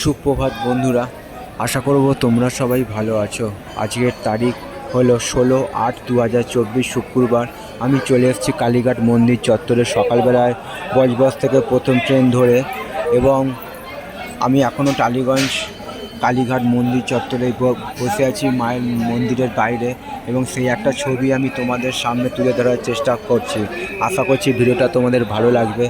সুপ্রভাত বন্ধুরা, আশা করব তোমরা সবাই ভালো আছো। আজকের তারিখ হলো ষোলো আট দু হাজার চব্বিশ শুক্রবার। আমি চলে এসেছি কালীঘাট মন্দির চত্বরে সকালবেলায় বজবজ থেকে প্রথম ট্রেন ধরে এবং আমি এখনও টালিগঞ্জ কালীঘাট মন্দির চত্বরে বসে আছি মায়ের মন্দিরের বাইরে এবং সেই একটা ছবি আমি তোমাদের সামনে তুলে ধরার চেষ্টা করছি। আশা করছি ভিডিওটা তোমাদের ভালো লাগবে।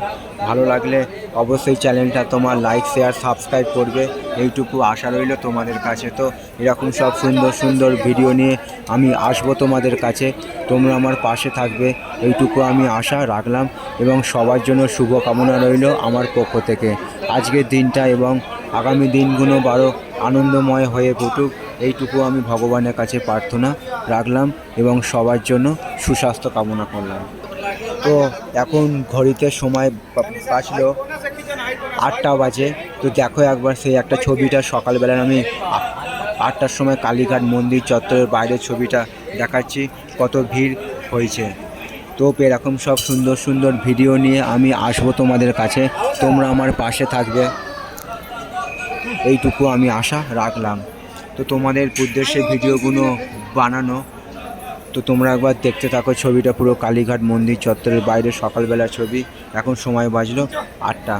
ভালো লাগলে অবশ্যই চ্যানেলটা তোমার লাইক শেয়ার সাবস্ক্রাইব করবে। এইটুকু আশা রইল তোমাদের কাছে। তো এরকম সব সুন্দর সুন্দর ভিডিও নিয়ে আমি আসব তোমাদের কাছে। তোমরা আমার পাশে থাকবে। এইটুকু আমি আশা রাখলাম এবং সবার জন্য শুভ কামনা রইল আমার পক্ষ থেকে। আজকের দিনটা এবং আগামী দিনগুলো বারো আনন্দময় হয়ে ফুটুক এইটুকু আমি ভগবানের কাছে প্রার্থনা রাখলাম এবং সবার জন্য সুস্বাস্থ্য কামনা করলাম। তো এখন ঘড়িতে সময় বা- বাজলো আটটা বাজে। তো দেখো একবার সেই একটা ছবিটা সকালবেলা আমি আটটার সময় কালীঘাট মন্দির চত্বরের বাইরের ছবিটা দেখাচ্ছি, কত ভিড় হয়েছে। তো এরকম সব সুন্দর সুন্দর ভিডিও নিয়ে আমি আসব তোমাদের কাছে, তোমরা আমার পাশে থাকবে। এইটুকু আমি আশা রাখলাম। তো তোমাদের উদ্দেশ্যে ভিডিওগুলো বানানো, তো তোমরা একবার দেখতে থাকো ছবিটা পুরো কালীঘাট মন্দির চত্বরের বাইরে সকালবেলার ছবি। এখন সময় বাজলো আটটা।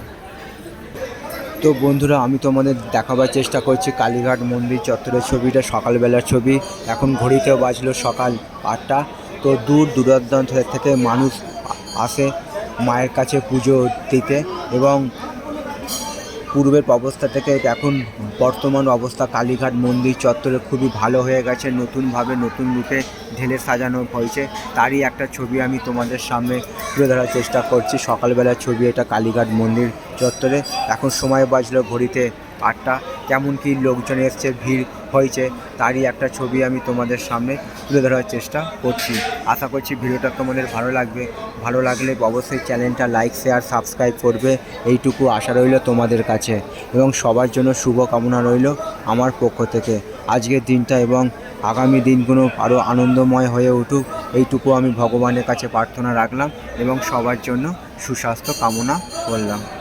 তো বন্ধুরা, আমি তোমাদের দেখাবার চেষ্টা করছি কালীঘাট মন্দির চত্বরের ছবিটা, সকালবেলার ছবি। এখন ঘড়িতেও বাজলো সকাল আটটা। তো দূর দূরান্ত থেকে মানুষ আসে মায়ের কাছে পুজো দিতে এবং পূর্বের অবস্থা থেকে এখন বর্তমান অবস্থা, কালীঘাট মন্দির চত্বরে খুবই ভালো হয়ে গেছে, নতুনভাবে নতুন রূপে ঢেলে সাজানো হয়েছে। তারই একটা ছবি আমি তোমাদের সামনে তুলে ধরার চেষ্টা করছি। সকালবেলার ছবি এটা কালীঘাট মন্দির চত্বরে। এখন সময় বাজলো ঘড়িতে আটটা। কেমন কি লোকজন এসছে, ভিড় হয়েছে, তারই একটা ছবি আমি তোমাদের সামনে তুলে ধরার চেষ্টা করছি। আশা করছি ভিডিওটা তোমাদের ভালো লাগবে। ভালো লাগলে অবশ্যই চ্যানেলটা লাইক শেয়ার সাবস্ক্রাইব করবে। এইটুকু আশা রইল তোমাদের কাছে। এবং সবার জন্য শুভ কামনা রইল আমার পক্ষ থেকে। আজকের দিনটা এবং আগামী দিনগুলো আরও আনন্দময় হয়ে উঠুক, এইটুকু আমি ভগবানের কাছে প্রার্থনা রাখলাম এবং সবার জন্য সুস্বাস্থ্য কামনা করলাম।